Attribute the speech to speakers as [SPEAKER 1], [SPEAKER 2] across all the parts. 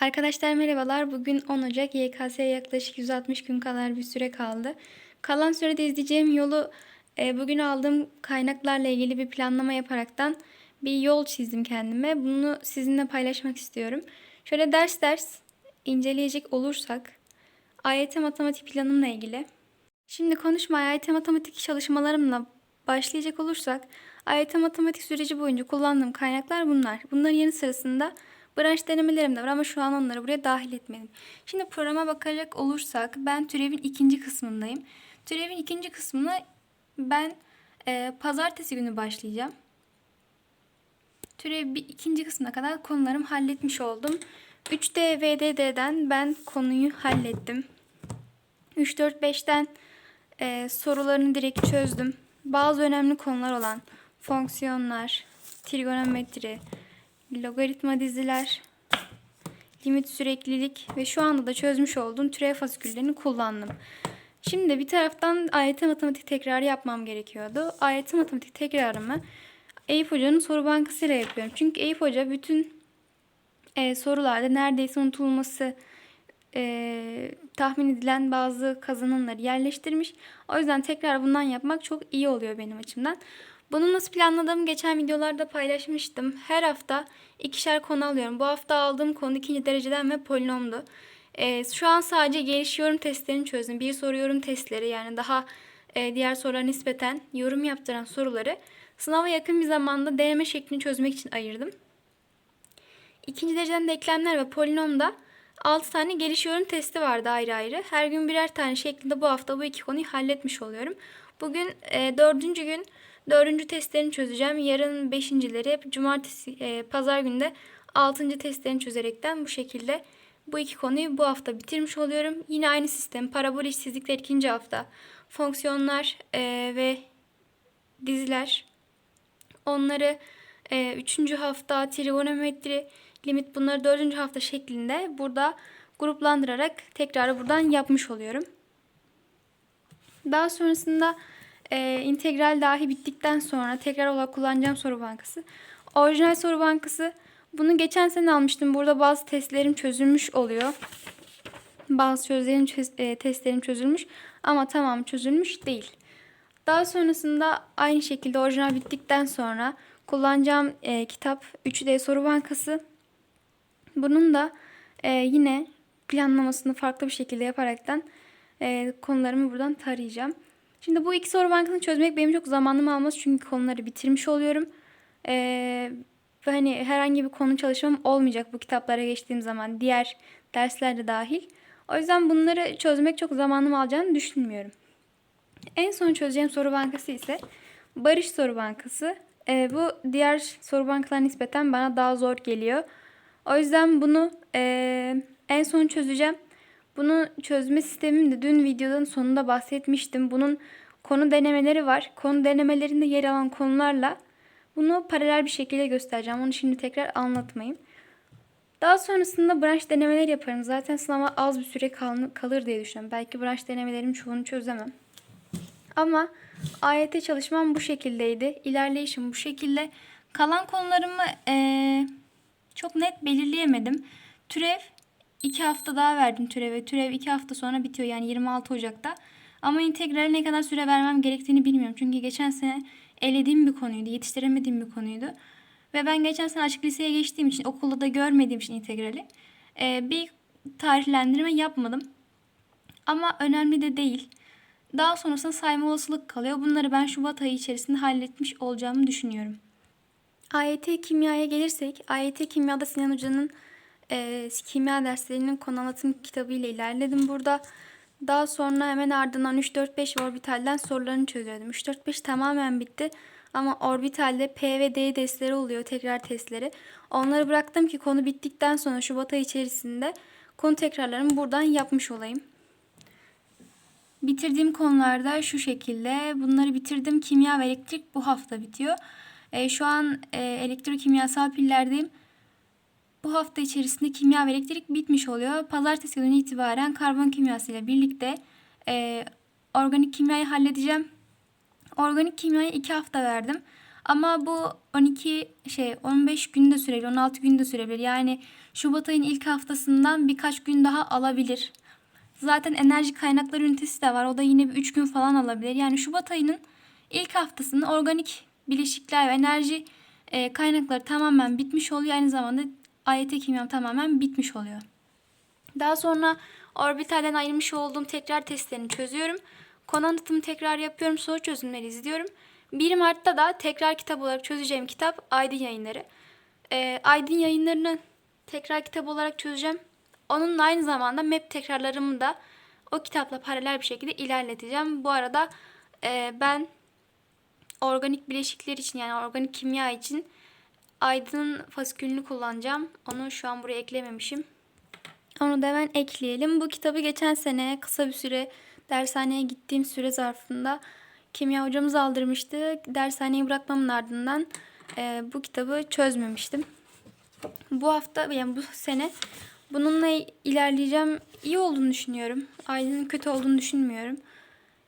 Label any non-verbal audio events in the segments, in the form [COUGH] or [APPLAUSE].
[SPEAKER 1] Arkadaşlar merhabalar. Bugün 10 Ocak YKS'ye yaklaşık 160 gün kadar bir süre kaldı. Kalan sürede izleyeceğim yolu e, bugün aldığım kaynaklarla ilgili bir planlama yaparaktan bir yol çizdim kendime. Bunu sizinle paylaşmak istiyorum. Şöyle ders ders inceleyecek olursak AYT matematik planımla ilgili. Şimdi konuşmaya AYT matematik çalışmalarımla başlayacak olursak AYT matematik süreci boyunca kullandığım kaynaklar bunlar. Bunların yanı sırasında branş denemelerim de var ama şu an onları buraya dahil etmedim. Şimdi programa bakacak olursak ben türevin ikinci kısmındayım. Türevin ikinci kısmına ben e, pazartesi günü başlayacağım. Türev bir, ikinci kısmına kadar konularımı halletmiş oldum. 3D VDD'den ben konuyu hallettim. 3 4 5'ten e, sorularını direkt çözdüm. Bazı önemli konular olan fonksiyonlar, trigonometri, logaritma diziler, limit süreklilik ve şu anda da çözmüş olduğum türev fasiküllerini kullandım. Şimdi bir taraftan AYT matematik tekrarı yapmam gerekiyordu. AYT matematik tekrarımı Eyüp Hoca'nın soru bankasıyla yapıyorum. Çünkü Eyüp Hoca bütün e, sorularda neredeyse unutulması e, tahmin edilen bazı kazanımları yerleştirmiş. O yüzden tekrar bundan yapmak çok iyi oluyor benim açımdan. Bunu nasıl planladığımı geçen videolarda paylaşmıştım. Her hafta ikişer konu alıyorum. Bu hafta aldığım konu ikinci dereceden ve polinomdu. Ee, şu an sadece geliş yorum testlerini çözdüm. Bir soru yorum testleri yani daha e, diğer sorulara nispeten yorum yaptıran soruları sınava yakın bir zamanda deneme şeklini çözmek için ayırdım. İkinci dereceden denklemler ve polinomda 6 tane geliş yorum testi vardı ayrı ayrı. Her gün birer tane şeklinde bu hafta bu iki konuyu halletmiş oluyorum. Bugün e, dördüncü gün dördüncü testlerini çözeceğim. Yarın beşincileri hep cumartesi, e, pazar günde altıncı testlerini çözerekten bu şekilde bu iki konuyu bu hafta bitirmiş oluyorum. Yine aynı sistem parabol işsizlikler ikinci hafta. Fonksiyonlar e, ve diziler. Onları e, üçüncü hafta trigonometri, limit bunları dördüncü hafta şeklinde burada gruplandırarak tekrarı buradan yapmış oluyorum. Daha sonrasında e, integral dahi bittikten sonra tekrar olarak kullanacağım soru bankası. Orijinal soru bankası bunu geçen sene almıştım. Burada bazı testlerim çözülmüş oluyor. Bazı çözlerim, çöz, e, testlerim çözülmüş ama tamam çözülmüş değil. Daha sonrasında aynı şekilde orijinal bittikten sonra kullanacağım e, kitap 3D soru bankası. Bunun da e, yine planlamasını farklı bir şekilde yaparaktan e, konularımı buradan tarayacağım. Şimdi bu iki soru bankasını çözmek benim çok zamanımı almaz çünkü konuları bitirmiş oluyorum. E, ve hani herhangi bir konu çalışmam olmayacak bu kitaplara geçtiğim zaman diğer dersler de dahil. O yüzden bunları çözmek çok zamanımı alacağını düşünmüyorum. En son çözeceğim soru bankası ise Barış Soru Bankası. E, bu diğer soru bankalarına nispeten bana daha zor geliyor. O yüzden bunu e, en son çözeceğim. Bunu çözme sistemim de dün videonun sonunda bahsetmiştim. Bunun konu denemeleri var. Konu denemelerinde yer alan konularla bunu paralel bir şekilde göstereceğim. Onu şimdi tekrar anlatmayayım. Daha sonrasında branş denemeler yaparım. Zaten sınava az bir süre kalır diye düşünüyorum. Belki branş denemelerim çoğunu çözemem. Ama AYT çalışmam bu şekildeydi. İlerleyişim bu şekilde. Kalan konularımı ee, çok net belirleyemedim. Türev 2 hafta daha verdim türeve. Türev 2 hafta sonra bitiyor yani 26 Ocak'ta. Ama integrale ne kadar süre vermem gerektiğini bilmiyorum. Çünkü geçen sene elediğim bir konuydu, yetiştiremediğim bir konuydu. Ve ben geçen sene açık liseye geçtiğim için, okulda da görmediğim için integrali e, bir tarihlendirme yapmadım. Ama önemli de değil. Daha sonrasında sayma olasılık kalıyor. Bunları ben Şubat ayı içerisinde halletmiş olacağımı düşünüyorum. AYT kimyaya gelirsek, AYT kimyada Sinan Hoca'nın e, kimya derslerinin konu anlatım kitabı ile ilerledim burada. Daha sonra hemen ardından 3-4-5 orbitalden sorularını çözüyordum. 3-4-5 tamamen bitti. Ama orbitalde P ve D testleri oluyor, tekrar testleri. Onları bıraktım ki konu bittikten sonra Şubat ayı içerisinde konu tekrarlarımı buradan yapmış olayım. Bitirdiğim konularda şu şekilde. Bunları bitirdim. Kimya ve elektrik bu hafta bitiyor. E, şu an e, elektrokimyasal pillerdeyim. Bu hafta içerisinde kimya ve elektrik bitmiş oluyor. Pazartesi günü itibaren karbon kimyası ile birlikte e, organik kimyayı halledeceğim. Organik kimyayı iki hafta verdim. Ama bu 12 şey 15 gün de sürebilir, 16 gün de sürebilir. Yani Şubat ayının ilk haftasından birkaç gün daha alabilir. Zaten enerji kaynakları ünitesi de var. O da yine bir 3 gün falan alabilir. Yani Şubat ayının ilk haftasında organik bileşikler ve enerji e, kaynakları tamamen bitmiş oluyor. Aynı zamanda AYT kimyam tamamen bitmiş oluyor. Daha sonra orbitalden ayırmış olduğum tekrar testlerini çözüyorum. Konu anlatımı tekrar yapıyorum. Soru çözümleri izliyorum. 1 Mart'ta da tekrar kitap olarak çözeceğim kitap Aydın Yayınları. Ee, Aydın Yayınları'nı tekrar kitap olarak çözeceğim. Onunla aynı zamanda map tekrarlarımı da o kitapla paralel bir şekilde ilerleteceğim. Bu arada e, ben organik bileşikler için yani organik kimya için Aydın fasikülünü kullanacağım. Onu şu an buraya eklememişim. Onu da hemen ekleyelim. Bu kitabı geçen sene kısa bir süre dershaneye gittiğim süre zarfında kimya hocamız aldırmıştı. Dershaneyi bırakmamın ardından e, bu kitabı çözmemiştim. Bu hafta yani bu sene bununla ilerleyeceğim. İyi olduğunu düşünüyorum. Aydın'ın kötü olduğunu düşünmüyorum.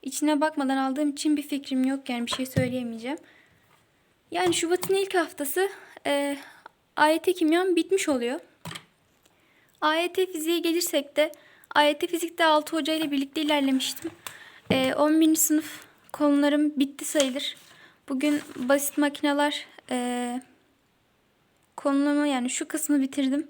[SPEAKER 1] İçine bakmadan aldığım için bir fikrim yok. Yani bir şey söyleyemeyeceğim. Yani Şubat'ın ilk haftası e, AYT kimyam bitmiş oluyor. AYT fiziğe gelirsek de AYT fizikte 6 hoca ile birlikte ilerlemiştim. E, 11. sınıf konularım bitti sayılır. Bugün basit makineler e, konularımı yani şu kısmı bitirdim.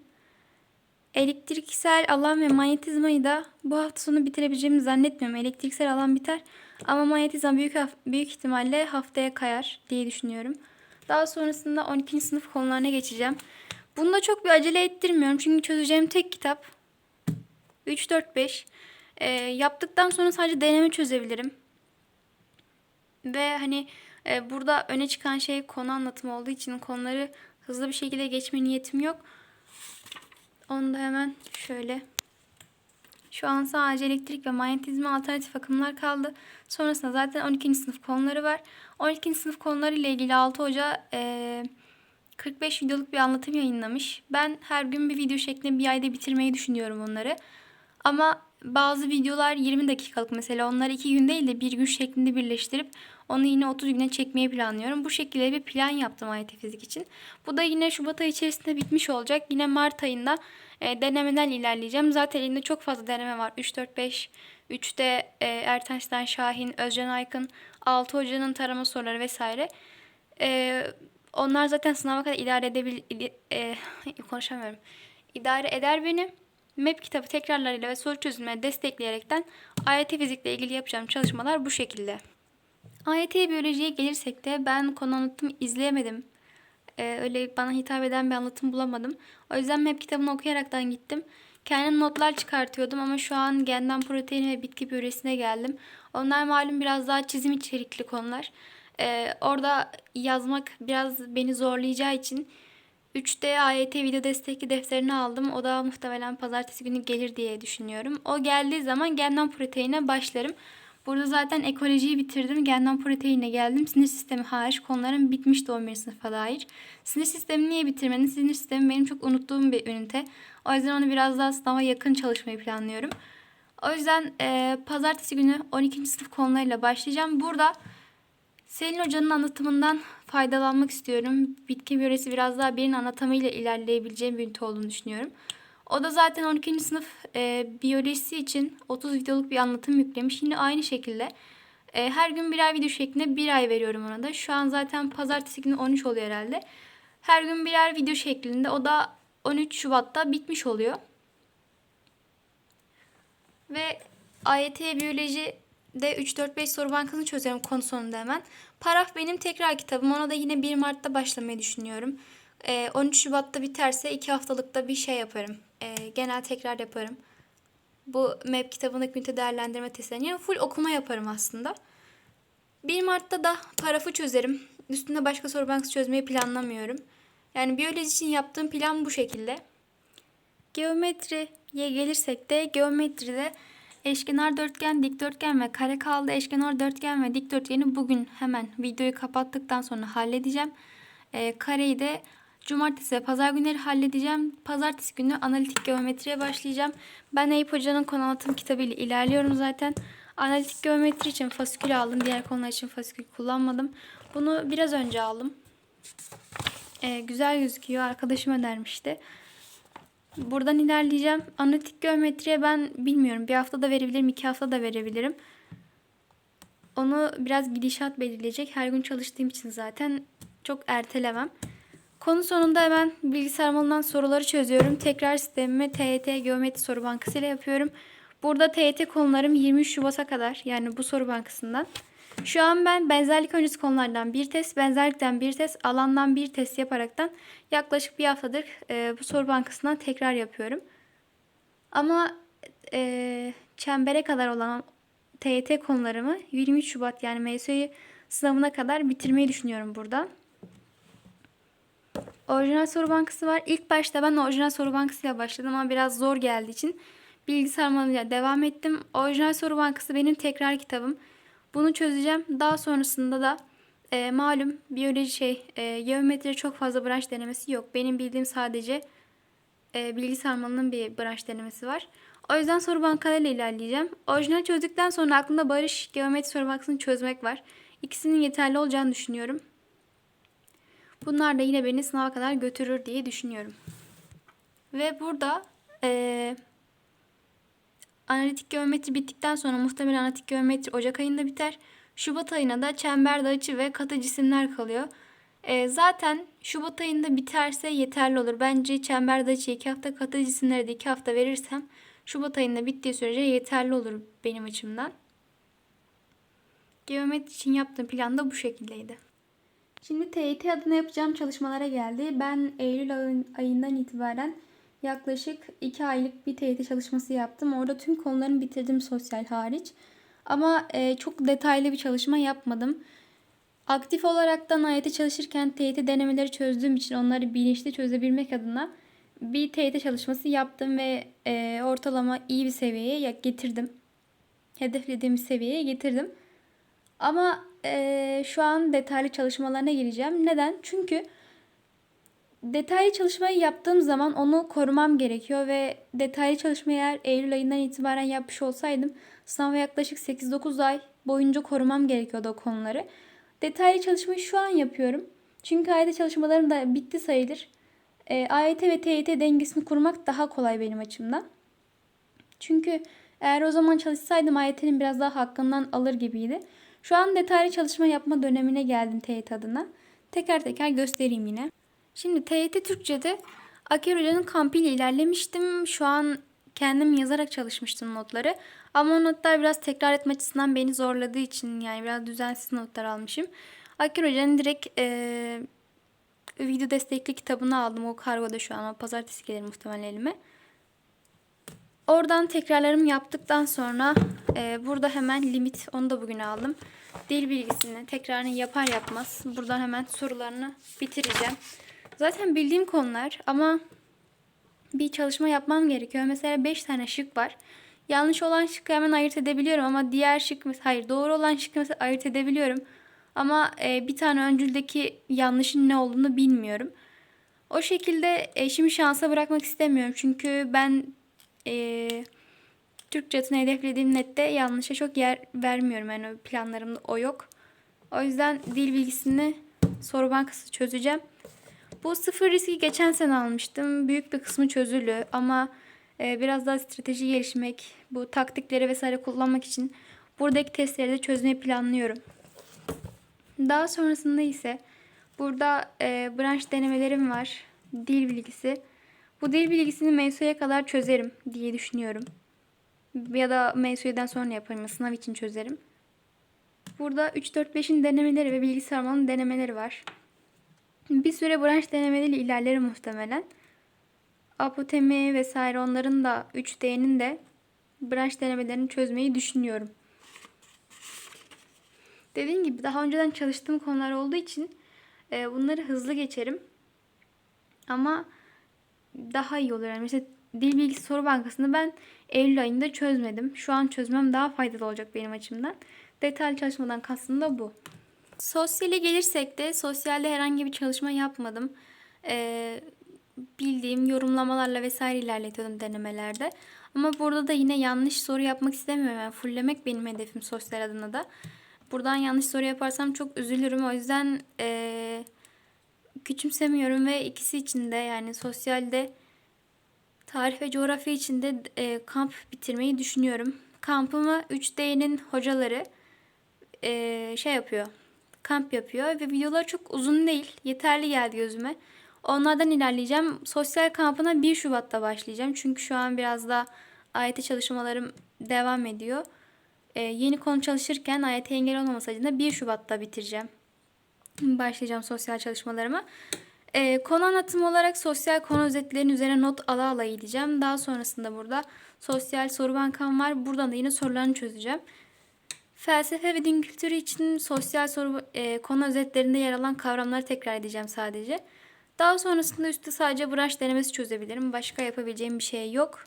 [SPEAKER 1] Elektriksel alan ve manyetizmayı da bu hafta sonu bitirebileceğimi zannetmiyorum. Elektriksel alan biter ama manyetizma büyük büyük ihtimalle haftaya kayar diye düşünüyorum. Daha sonrasında 12. sınıf konularına geçeceğim. Bunda çok bir acele ettirmiyorum çünkü çözeceğim tek kitap 3 4 5. E, yaptıktan sonra sadece deneme çözebilirim. Ve hani e, burada öne çıkan şey konu anlatımı olduğu için konuları hızlı bir şekilde geçme niyetim yok. Onu da hemen şöyle. Şu an sadece elektrik ve manyetizma alternatif akımlar kaldı. Sonrasında zaten 12. sınıf konuları var. 12. sınıf konuları ile ilgili 6 hoca e, 45 videoluk bir anlatım yayınlamış. Ben her gün bir video şeklinde bir ayda bitirmeyi düşünüyorum onları. Ama bazı videolar 20 dakikalık mesela onları 2 gün değil de bir gün şeklinde birleştirip onu yine 30 güne çekmeyi planlıyorum. Bu şekilde bir plan yaptım AYT fizik için. Bu da yine Şubat ayı içerisinde bitmiş olacak. Yine Mart ayında e, denemeden ilerleyeceğim. Zaten elimde çok fazla deneme var. 3, 4, 5, 3'te e, Ertaş'tan Şahin, Özcan Aykın, 6 hocanın tarama soruları vesaire. E, onlar zaten sınava kadar idare edebil... E, [LAUGHS] konuşamıyorum. İdare eder beni. MEP kitabı tekrarlarıyla ve soru çözümleri destekleyerekten AYT fizikle ilgili yapacağım çalışmalar bu şekilde. AYT biyolojiye gelirsek de ben konu anlatımı izleyemedim. Ee, öyle bana hitap eden bir anlatım bulamadım. O yüzden MEP kitabını okuyaraktan gittim. Kendim notlar çıkartıyordum ama şu an genden protein ve bitki biyolojisine geldim. Onlar malum biraz daha çizim içerikli konular. Ee, orada yazmak biraz beni zorlayacağı için 3D AYT video destekli defterini aldım. O da muhtemelen pazartesi günü gelir diye düşünüyorum. O geldiği zaman genden proteine başlarım. Burada zaten ekolojiyi bitirdim. Genden proteine geldim. Sinir sistemi hariç konularım bitmişti 11. sınıfa dair. Sinir sistemi niye bitirmedim? Sinir sistemi benim çok unuttuğum bir ünite. O yüzden onu biraz daha sınava yakın çalışmayı planlıyorum. O yüzden e, pazartesi günü 12. sınıf konularıyla başlayacağım. Burada Selin Hoca'nın anlatımından faydalanmak istiyorum. Bitki biyolojisi biraz daha birinin anlatımıyla ilerleyebileceğim bir ünite olduğunu düşünüyorum. O da zaten 12. sınıf e, biyolojisi için 30 videoluk bir anlatım yüklemiş. Yine aynı şekilde e, her gün birer video şeklinde bir ay veriyorum ona da. Şu an zaten pazartesi günü 13 oluyor herhalde. Her gün birer video şeklinde. O da 13 Şubat'ta bitmiş oluyor. Ve AYT biyoloji de 3-4-5 soru bankasını çözüyorum konu sonunda hemen. Paraf benim tekrar kitabım. Ona da yine 1 Mart'ta başlamayı düşünüyorum. 13 Şubat'ta biterse 2 haftalıkta bir şey yaparım. Genel tekrar yaparım. Bu MEP kitabındaki ünite değerlendirme testlerini. Yani full okuma yaparım aslında. 1 Mart'ta da parafı çözerim. Üstünde başka soru bankası çözmeyi planlamıyorum. Yani biyoloji için yaptığım plan bu şekilde. Geometriye gelirsek de geometride eşkenar dörtgen, dikdörtgen ve kare kaldı. Eşkenar dörtgen ve dikdörtgeni bugün hemen videoyu kapattıktan sonra halledeceğim. E, kareyi de cumartesi ve pazar günleri halledeceğim. Pazartesi günü analitik geometriye başlayacağım. Ben Eyüp Hoca'nın konu anlatım kitabıyla ilerliyorum zaten. Analitik geometri için fasikül aldım. Diğer konular için fasikül kullanmadım. Bunu biraz önce aldım. Ee, güzel gözüküyor. Arkadaşım önermişti. Buradan ilerleyeceğim. Analitik geometriye ben bilmiyorum. Bir hafta da verebilirim, iki hafta da verebilirim. Onu biraz gidişat belirleyecek. Her gün çalıştığım için zaten çok ertelemem. Konu sonunda hemen bilgisayar malından soruları çözüyorum. Tekrar sistemimi TYT Geometri Soru Bankası ile yapıyorum. Burada TYT konularım 23 Şubat'a kadar yani bu soru bankasından. Şu an ben benzerlik öncesi konulardan bir test, benzerlikten bir test, alandan bir test yaparaktan yaklaşık bir haftadır e, bu soru bankasından tekrar yapıyorum. Ama e, çembere kadar olan TYT konularımı 23 Şubat yani MSÜ sınavına kadar bitirmeyi düşünüyorum burada. Orijinal soru bankası var. İlk başta ben orijinal soru bankasıyla başladım ama biraz zor geldiği için bilgisayar malıyla devam ettim. Orijinal soru bankası benim tekrar kitabım. Bunu çözeceğim. Daha sonrasında da e, malum biyoloji şey, e, geometri çok fazla branş denemesi yok. Benim bildiğim sadece e, bilgisayar malının bir branş denemesi var. O yüzden soru bankalarıyla ilerleyeceğim. Orijinal çözdükten sonra aklımda barış geometri soru bankasını çözmek var. İkisinin yeterli olacağını düşünüyorum. Bunlar da yine beni sınava kadar götürür diye düşünüyorum. Ve burada e, analitik geometri bittikten sonra muhtemelen analitik geometri Ocak ayında biter. Şubat ayına da çember açı ve katı cisimler kalıyor. E, zaten Şubat ayında biterse yeterli olur. Bence çember açı 2 hafta katı cisimlere de 2 hafta verirsem Şubat ayında bittiği sürece yeterli olur benim açımdan. Geometri için yaptığım plan da bu şekildeydi. Şimdi TYT adına yapacağım çalışmalara geldi. Ben Eylül ayından itibaren yaklaşık 2 aylık bir TYT çalışması yaptım. Orada tüm konularını bitirdim sosyal hariç. Ama e, çok detaylı bir çalışma yapmadım. Aktif olaraktan AYT çalışırken TYT denemeleri çözdüğüm için onları bilinçli çözebilmek adına bir TYT çalışması yaptım ve e, ortalama iyi bir seviyeye getirdim. Hedeflediğim seviyeye getirdim. Ama şu an detaylı çalışmalarına gireceğim. Neden? Çünkü detaylı çalışmayı yaptığım zaman onu korumam gerekiyor ve detaylı çalışmayı eğer Eylül ayından itibaren yapmış olsaydım sınava yaklaşık 8-9 ay boyunca korumam gerekiyordu o konuları. Detaylı çalışmayı şu an yapıyorum. Çünkü AYT çalışmalarım da bitti sayılır. E, AYT ve TYT dengesini kurmak daha kolay benim açımdan. Çünkü eğer o zaman çalışsaydım AYT'nin biraz daha hakkından alır gibiydi. Şu an detaylı çalışma yapma dönemine geldim TYT adına. Teker teker göstereyim yine. Şimdi TYT Türkçe'de Aker Hoca'nın kampıyla ilerlemiştim. Şu an kendim yazarak çalışmıştım notları. Ama o notlar biraz tekrar etme açısından beni zorladığı için yani biraz düzensiz notlar almışım. Aker Hoca'nın direkt e, video destekli kitabını aldım. O kargoda şu an. O pazartesi gelir muhtemelen elime. Oradan tekrarlarımı yaptıktan sonra e, burada hemen limit onu da bugün aldım. Dil bilgisini tekrarını yapar yapmaz buradan hemen sorularını bitireceğim. Zaten bildiğim konular ama bir çalışma yapmam gerekiyor. Mesela 5 tane şık var. Yanlış olan şıkkı hemen ayırt edebiliyorum ama diğer şık hayır doğru olan şıkkı mesela ayırt edebiliyorum. Ama e, bir tane öncüldeki yanlışın ne olduğunu bilmiyorum. O şekilde eşimi şansa bırakmak istemiyorum. Çünkü ben e, atını hedeflediğim nette yanlışa çok yer vermiyorum. Yani planlarımda o yok. O yüzden dil bilgisini soru bankası çözeceğim. Bu sıfır riski geçen sene almıştım. Büyük bir kısmı çözülü ama e, biraz daha strateji gelişmek, bu taktikleri vesaire kullanmak için buradaki testleri de çözmeyi planlıyorum. Daha sonrasında ise burada e, branş denemelerim var. Dil bilgisi. Bu dil bilgisini MSU'ya kadar çözerim diye düşünüyorum. Ya da MSU'dan sonra yaparım. Sınav için çözerim. Burada 3-4-5'in denemeleri ve bilgisayar malının denemeleri var. Bir süre branş denemeleriyle ilerlerim muhtemelen. Apotemi vesaire onların da 3D'nin de branş denemelerini çözmeyi düşünüyorum. Dediğim gibi daha önceden çalıştığım konular olduğu için e, bunları hızlı geçerim. Ama daha iyi olur. Yani mesela dil bilgisi soru bankasını ben Eylül ayında çözmedim. Şu an çözmem daha faydalı olacak benim açımdan. Detaylı çalışmadan kastım da bu. Sosyale gelirsek de sosyalde herhangi bir çalışma yapmadım. Ee, bildiğim yorumlamalarla vesaire ilerletiyordum denemelerde. Ama burada da yine yanlış soru yapmak istemiyorum. Yani fulllemek benim hedefim sosyal adına da. Buradan yanlış soru yaparsam çok üzülürüm. O yüzden ee, küçümsemiyorum ve ikisi için de yani sosyalde tarih ve coğrafya için de e, kamp bitirmeyi düşünüyorum. Kampımı 3D'nin hocaları e, şey yapıyor. Kamp yapıyor ve videolar çok uzun değil. Yeterli geldi gözüme. Onlardan ilerleyeceğim. Sosyal kampına 1 Şubat'ta başlayacağım. Çünkü şu an biraz da AYT çalışmalarım devam ediyor. E, yeni konu çalışırken AYT engel olmaması adına 1 Şubat'ta bitireceğim. Başlayacağım sosyal çalışmalarıma. E, konu anlatımı olarak sosyal konu özetlerinin üzerine not ala ala gideceğim. Daha sonrasında burada sosyal soru bankam var. Buradan da yine sorularını çözeceğim. Felsefe ve din kültürü için sosyal soru e, konu özetlerinde yer alan kavramları tekrar edeceğim sadece. Daha sonrasında üstte sadece branş denemesi çözebilirim. Başka yapabileceğim bir şey yok.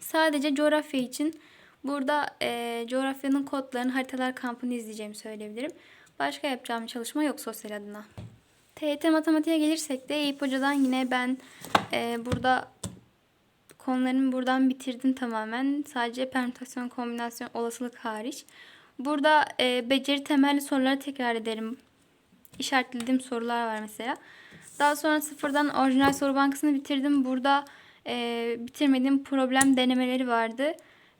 [SPEAKER 1] Sadece coğrafya için burada e, coğrafyanın kodlarını haritalar kampını izleyeceğimi söyleyebilirim. Başka yapacağım çalışma yok sosyal adına. TYT matematiğe gelirsek de Eyüp Hoca'dan yine ben e, burada konularımı buradan bitirdim tamamen. Sadece permütasyon, kombinasyon, olasılık hariç. Burada e, beceri temelli soruları tekrar ederim. İşaretlediğim sorular var mesela. Daha sonra sıfırdan orijinal soru bankasını bitirdim. Burada e, bitirmediğim problem denemeleri vardı.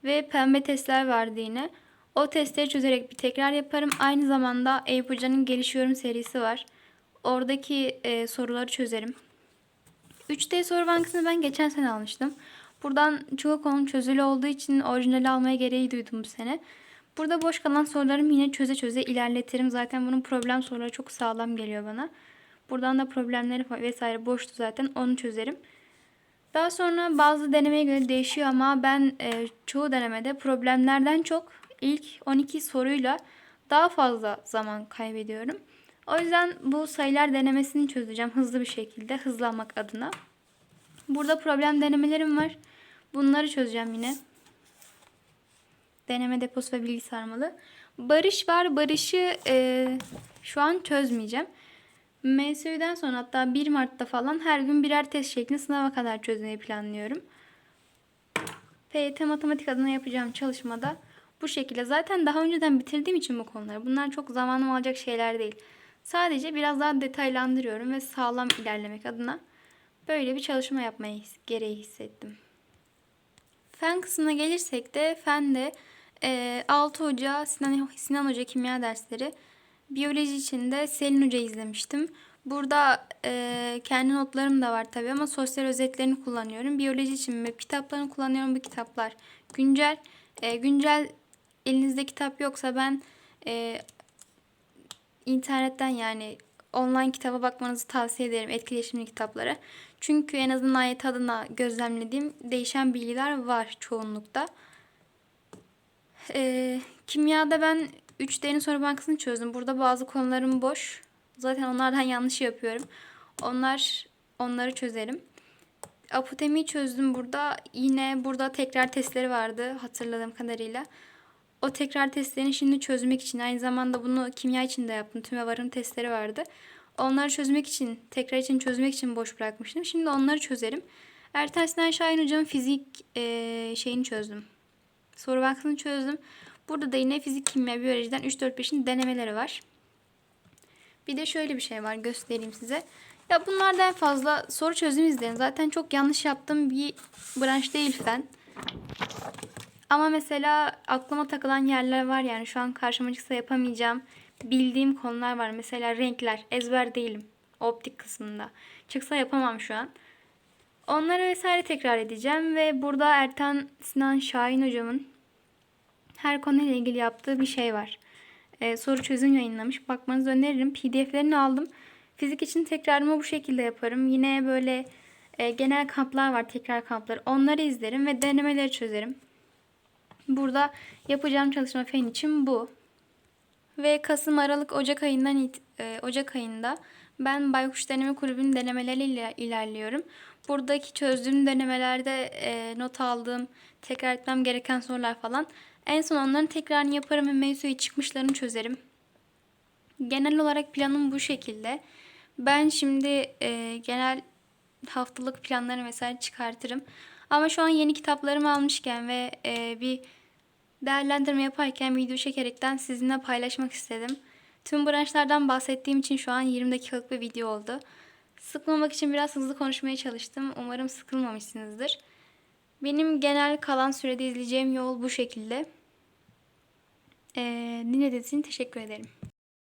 [SPEAKER 1] Ve pembe testler vardı yine. O testleri çözerek bir tekrar yaparım. Aynı zamanda Eyüp Hoca'nın Gelişiyorum serisi var. Oradaki e, soruları çözerim. 3D soru bankasını ben geçen sene almıştım. Buradan çoğu konum çözülü olduğu için orijinali almaya gereği duydum bu sene. Burada boş kalan sorularımı yine çöze çöze ilerletirim. Zaten bunun problem soruları çok sağlam geliyor bana. Buradan da problemleri vesaire boştu zaten onu çözerim. Daha sonra bazı denemeye göre değişiyor ama ben e, çoğu denemede problemlerden çok ilk 12 soruyla daha fazla zaman kaybediyorum. O yüzden bu sayılar denemesini çözeceğim hızlı bir şekilde hızlanmak adına. Burada problem denemelerim var. Bunları çözeceğim yine. Deneme deposu ve bilgi sarmalı. Barış var. Barış'ı e, şu an çözmeyeceğim. MSÜ'den sonra hatta 1 Mart'ta falan her gün birer test şeklinde sınava kadar çözmeyi planlıyorum. PYT matematik adına yapacağım çalışmada bu şekilde. Zaten daha önceden bitirdiğim için bu konuları. Bunlar çok zamanım alacak şeyler değil. Sadece biraz daha detaylandırıyorum ve sağlam ilerlemek adına böyle bir çalışma yapmayı gereği hissettim. Fen kısmına gelirsek de fende e, 6 Hoca Sinan, Sinan Hoca kimya dersleri biyoloji için de Selin Hoca izlemiştim. Burada e, kendi notlarım da var tabii ama sosyal özetlerini kullanıyorum. Biyoloji için web kitaplarını kullanıyorum. Bu kitaplar güncel. E, güncel elinizde kitap yoksa ben e, internetten yani online kitaba bakmanızı tavsiye ederim etkileşimli kitaplara. Çünkü en azından ayet adına gözlemlediğim değişen bilgiler var çoğunlukta. Ee, kimyada ben 3D'nin soru bankasını çözdüm. Burada bazı konularım boş. Zaten onlardan yanlış yapıyorum. Onlar onları çözerim. Apotemiyi çözdüm burada. Yine burada tekrar testleri vardı hatırladığım kadarıyla. O tekrar testlerini şimdi çözmek için aynı zamanda bunu kimya için de yaptım. Tüm ve varım testleri vardı. Onları çözmek için, tekrar için çözmek için boş bırakmıştım. Şimdi onları çözerim. Erten Sinan Şahin Hoca'nın fizik e, şeyini çözdüm. Soru bankasını çözdüm. Burada da yine fizik, kimya, biyolojiden 3-4-5'in denemeleri var. Bir de şöyle bir şey var göstereyim size. Ya bunlardan fazla soru çözüm izleyin. Zaten çok yanlış yaptığım bir branş değil fen. Ama mesela aklıma takılan yerler var yani şu an karşıma çıksa yapamayacağım bildiğim konular var. Mesela renkler ezber değilim optik kısmında. Çıksa yapamam şu an. Onları vesaire tekrar edeceğim ve burada Ertan Sinan Şahin hocamın her konuyla ilgili yaptığı bir şey var. Ee, soru çözüm yayınlamış. Bakmanızı öneririm. PDF'lerini aldım. Fizik için tekrarımı bu şekilde yaparım. Yine böyle e, genel kamplar var, tekrar kampları. Onları izlerim ve denemeleri çözerim. Burada yapacağım çalışma fen için bu. Ve Kasım, Aralık, Ocak ayından e, Ocak ayında ben Baykuş Deneme Kulübü'nün denemeleriyle ilerliyorum. Buradaki çözdüğüm denemelerde e, not aldığım, tekrar etmem gereken sorular falan. En son onların tekrarını yaparım ve mevzuya çıkmışlarını çözerim. Genel olarak planım bu şekilde. Ben şimdi e, genel haftalık planlarını vesaire çıkartırım. Ama şu an yeni kitaplarımı almışken ve e, bir değerlendirme yaparken video çekerekten sizinle paylaşmak istedim. Tüm branşlardan bahsettiğim için şu an 20 dakikalık bir video oldu. Sıkmamak için biraz hızlı konuşmaya çalıştım. Umarım sıkılmamışsınızdır. Benim genel kalan sürede izleyeceğim yol bu şekilde. Ee, dinlediğiniz için teşekkür ederim.